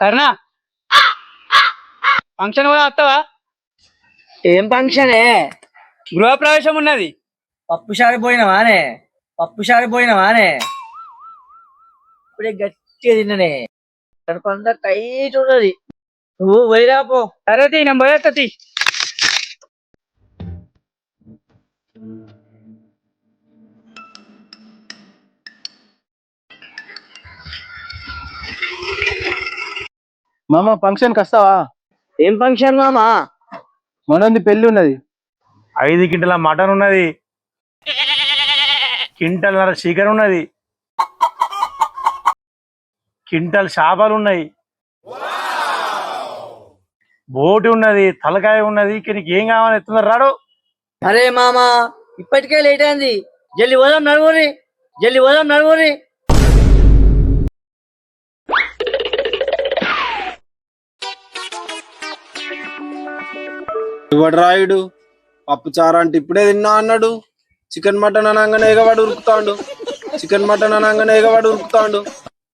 సరేనా ఫంక్షన్ కూడా వస్తావా? ఏం ఫంక్షనే గృహప్రవేశం ఉన్నది. పప్పు షారి పోయినవానే? పప్పు షారి పోయినవానే? ఇప్పుడే గట్టిగా తిన్ననే. కడుపంతా టైట్ ఉన్నది. నువ్వు పోయిరా పో. సరే తీ నేను పోయేస్తా తీ. మామ ఫంక్షన్కి వస్తావా? ఏం ఫంక్షన్ మామా? మనది పెళ్ళి ఉన్నది. ఐదు కింటల మటన్ ఉన్నది. కింటల్నర చికెన్ ఉన్నది. కింటల్ చేపలు ఉన్నాయి. బోటి ఉన్నది తలకాయ ఉన్నది. ఇక నీకు ఏం కావాలి ఎత్తున్నారు? రాడు. అరే మామా ఇప్పటికే లేట్ అయింది. జల్లి పోదాం నడువురి జల్లి పోదాం నడువురి ఇవాడు రాయుడు? పప్పు అంటే ఇప్పుడే తిన్నా అన్నాడు. చికెన్ మటన్ అనగానే ఎగవాడు ఉరుకుతాడు. చికెన్ మటన్ అనగానే ఎగవాడు ఉరుకుతాడు.